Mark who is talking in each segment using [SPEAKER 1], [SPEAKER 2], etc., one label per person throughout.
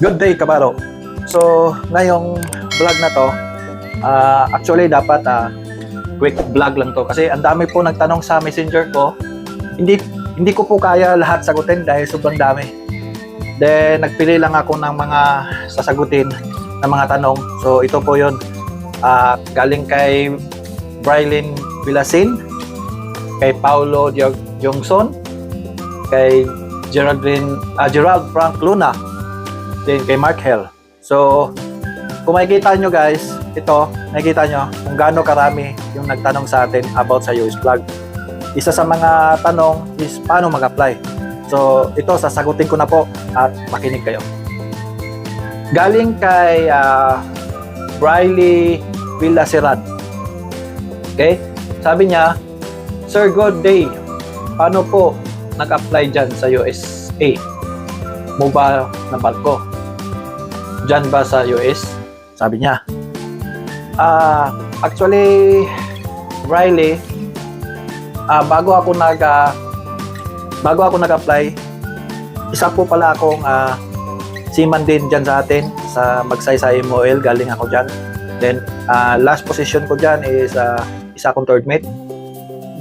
[SPEAKER 1] Good day, Kabaro. So, ngayong vlog na to, ah, actually dapat ah, quick vlog lang to kasi ang dami po nagtanong sa messenger ko. Hindi hindi ko po kaya lahat sagutin dahil sobrang dami. Then, nagpili lang ako ng mga sasagutin ng mga tanong. So, ito po yun. Ah, galing kay Brylin Villasin, kay Paulo Jongson, kay Geraldine, ah, Gerald Frank Luna, din kay Mark Hell. So, kung makikita nyo guys, ito, nakikita nyo kung gaano karami yung nagtanong sa atin about sa US Vlog. Isa sa mga tanong is paano mag-apply. So, ito, sasagutin ko na po at makinig kayo. Galing kay uh, Briley Villaserad. Okay? Sabi niya, Sir, good day. Paano po nag-apply dyan sa USA? Mobile na barko. Dyan ba sa US? Sabi niya. Ah, actually, Riley, ah, bago ako nag ah, bago ako nag-apply, isa po pala akong ah, seaman din dyan sa atin sa Magsaysay MOL, galing ako dyan. Then, ah, last position ko dyan is ah, isa akong third mate.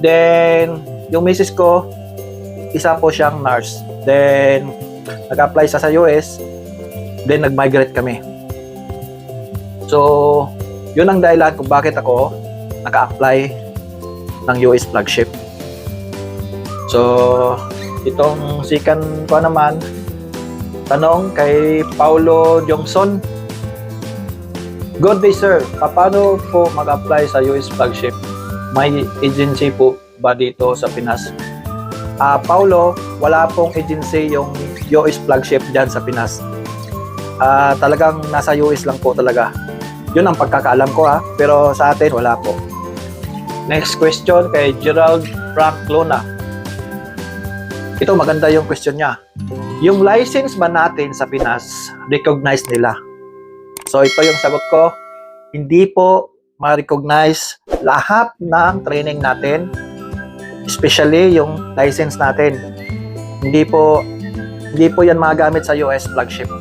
[SPEAKER 1] Then, yung misis ko, isa po siyang nurse. Then, nag-apply sa sa US, then nag-migrate kami. So, yun ang dahilan kung bakit ako naka-apply ng US flagship. So, itong sikan ko naman, tanong kay Paulo Jongson. Good day sir, paano po mag-apply sa US flagship? May agency po ba dito sa Pinas? Ah, Paulo, wala pong agency yung US flagship dyan sa Pinas. Ah, talagang nasa US lang po talaga. Yun ang pagkakaalam ko ha, pero sa atin wala po. Next question kay Gerald Frank Luna. Ito maganda yung question niya. Yung license ba natin sa Pinas, recognize nila? So ito yung sagot ko. Hindi po ma-recognize lahat ng training natin, especially yung license natin. Hindi po hindi po yan magamit sa US flagship.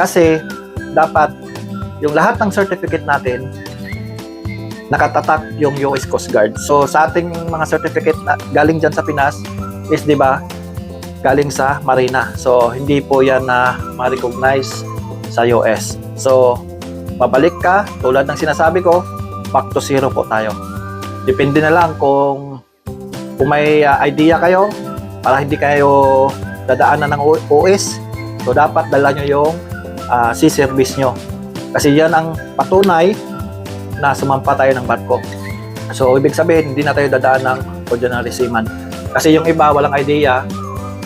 [SPEAKER 1] Kasi dapat yung lahat ng certificate natin nakatatak yung US Coast Guard. So sa ating mga certificate na galing dyan sa Pinas is 'di ba galing sa Marina. So hindi po yan na ma-recognize sa US. So babalik ka tulad ng sinasabi ko, back to zero po tayo. Depende na lang kung kung may uh, idea kayo para hindi kayo dadaanan ng OS. So dapat dala nyo yung uh, sea service nyo. Kasi yan ang patunay na sumampa tayo ng barko. So, ibig sabihin, hindi na tayo dadaan ng ordinary seaman. Kasi yung iba, walang idea.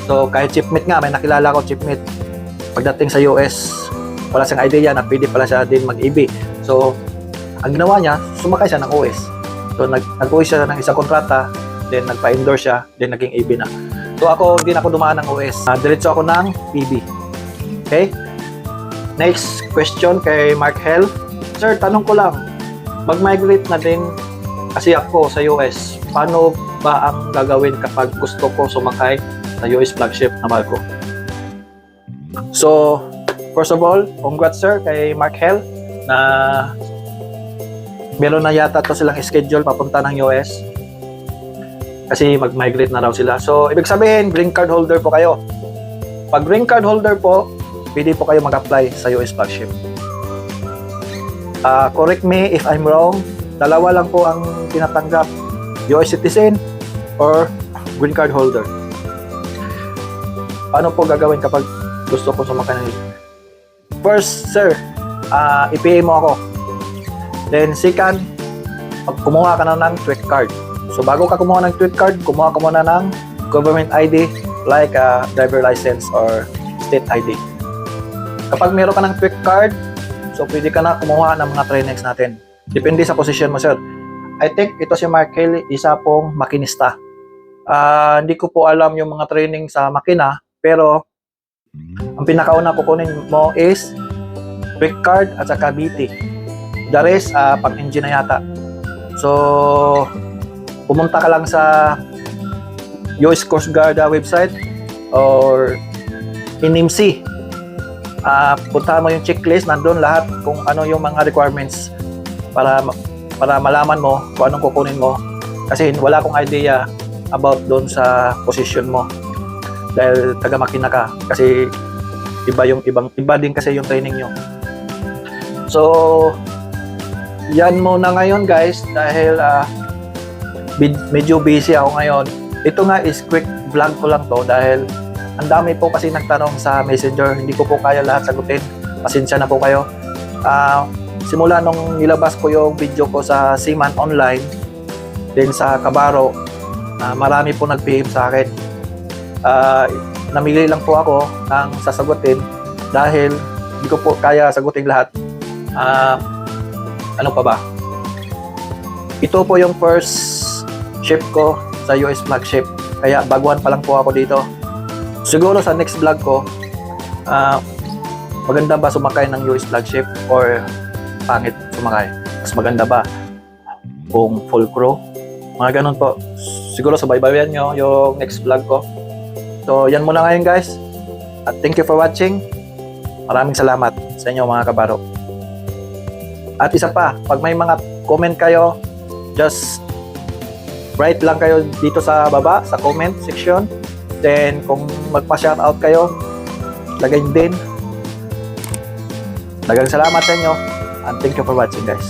[SPEAKER 1] So, kahit chipmate nga, may nakilala ko chipmate. Pagdating sa US, wala siyang idea na pwede pala siya din mag-EB. So, ang ginawa niya, sumakay siya ng OS. So, nag nag-OS siya ng isang kontrata, then nagpa-endorse siya, then naging EB na. So, ako, na ako dumaan ng OS. Uh, diretso ako ng EB. Okay? Next question kay Mark Hell. Sir, tanong ko lang, mag-migrate na din kasi ako sa US. Paano ba ang gagawin kapag gusto ko sumakay sa US flagship na barko? So, first of all, congrats sir kay Mark Hell na meron na yata to silang schedule papunta ng US kasi mag-migrate na raw sila. So, ibig sabihin, green card holder po kayo. Pag green card holder po, pwede po kayo mag-apply sa US flagship. Ah, correct me if I'm wrong. Dalawa lang po ang tinatanggap. US citizen or green card holder. Paano po gagawin kapag gusto ko sumakay ng First, sir, ah i-pay mo ako. Then, second, pag kumuha ka na ng tweet card. So, bago ka kumuha ng tweet card, kumuha ka muna ng government ID like a driver license or state ID. Kapag meron ka ng tweet card, So, pwede ka na kumuha ng mga trainings natin. Depende sa position mo, sir. I think ito si Mark Kelly, isa pong makinista. Ah, hindi ko po alam yung mga training sa makina, pero ang pinakauna kukunin mo is quick card at saka BT. The rest, ah, pang-engine na yata. So, pumunta ka lang sa US Coast Guard ah, website or NMC Ah, puntahan mo yung checklist, nandun lahat kung ano yung mga requirements para para malaman mo kung anong kukunin mo. Kasi wala akong idea about doon sa position mo. Dahil taga makina ka kasi iba yung ibang iba din kasi yung training nyo. So yan muna ngayon guys dahil ah, bid- medyo busy ako ngayon. Ito nga is quick vlog ko lang to dahil ang dami po kasi nagtanong sa messenger. Hindi ko po kaya lahat sagutin. Pasensya na po kayo. Ah, simula nung nilabas ko yung video ko sa Seaman Online, then sa Kabaro, ah, marami po nag-PM sa akin. Ah, namili lang po ako ng sasagutin dahil hindi ko po kaya sagutin lahat. Ah, ano pa ba? Ito po yung first ship ko sa US flagship. Kaya baguhan pa lang po ako dito. Siguro sa next vlog ko, ah, maganda ba sumakay ng US flagship or pangit sumakay? Mas maganda ba kung full crew? Mga ganun po. Siguro subaybayan nyo yung next vlog ko. So, yan muna ngayon guys. At thank you for watching. Maraming salamat sa inyo mga kabaro. At isa pa, pag may mga comment kayo, just write lang kayo dito sa baba, sa comment section. Then, kung magpa-shoutout kayo, lagay din. Dagang salamat sa inyo. And thank you for watching guys.